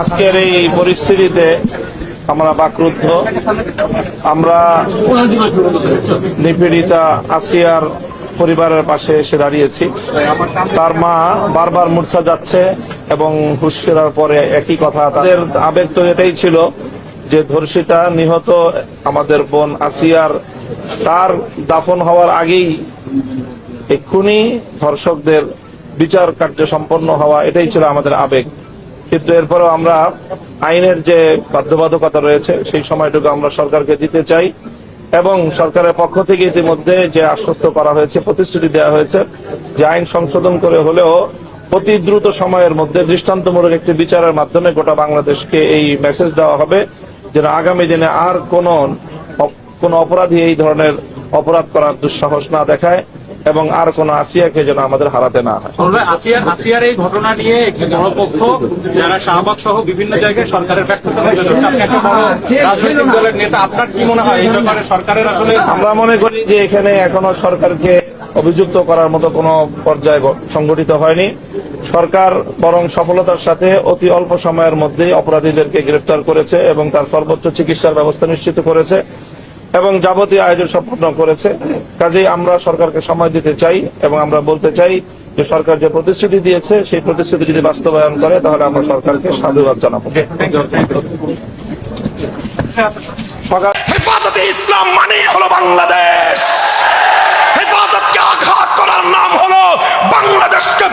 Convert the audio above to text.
আজকের এই পরিস্থিতিতে আমরা বাকরুদ্ধ। আমরা নিপীড়িতা আসিয়ার পরিবারের পাশে এসে দাঁড়িয়েছি। তার মা বারবার মূর্ছা যাচ্ছে এবং হুশ ফেরার পরে একই কথা। তাদের আবেগ তো এটাই ছিল যে ধর্ষিতা নিহত আমাদের বোন আসিয়ার। তার দাফন হওয়ার আগেই এক্ষুনি ধর্ষকদের বিচার কার্য সম্পন্ন হওয়া এটাই ছিল আমাদের আবেগ। কিন্তু এরপরও আমরা আইনের যে বাধ্যবাধকতা রয়েছে, সেই সময়টুকু আমরা সরকারকে দিতে চাই এবং সরকারের পক্ষ থেকে ইতিমধ্যে যে আশ্বস্ত করা হয়েছে, প্রতিশ্রুতি দেওয়া হয়েছে, যে আইন সংশোধন করে হলেও অতি দ্রুত সময়ের মধ্যে দৃষ্টান্তমূলক একটি বিচারের মাধ্যমে গোটা বাংলাদেশকে এই মেসেজ দেওয়া হবে যেন আগামী দিনে আর কোন কোন অপরাধী এই ধরনের অপরাধ করার দুঃসাহস না দেখায়। এবং আর কোন আসিয়াকে যেন আমাদের হারাতে না হয়। আসিয়ার এই ঘটনা নিয়ে একটি যারা শাহবাগ সহ বিভিন্ন জায়গায় সরকারের ব্যর্থতা একটা বড় রাজনৈতিক দলের নেতা আপনার কি মনে হয় এই ব্যাপারে সরকারের আসলে আমরা মনে করি যে এখানে এখনও সরকারকে অভিযুক্ত করার মতো কোনো পর্যায়ে সংগঠিত হয়নি। সরকার বরং সফলতার সাথে অতি অল্প সময়ের মধ্যেই অপরাধীদেরকে গ্রেফতার করেছে এবং তার সর্বোচ্চ চিকিৎসার ব্যবস্থা নিশ্চিত করেছে। এবং যাবতীয় আয়োজন সম্পন্ন করেছে। কাজেই আমরা সরকারকে সময় দিতে চাই এবং আমরা বলতে চাই যে সরকার যে প্রতিশ্রুতি দিয়েছে, সেই প্রতিশ্রুতি যদি বাস্তবায়ন করে, তাহলে আমরা সরকারকে সাধুবাদ জানাব। হেফাজতে ইসলাম মানে হলো বাংলাদেশ। হেফাজতকে আঘাত করার নাম হলো বাংলাদেশকে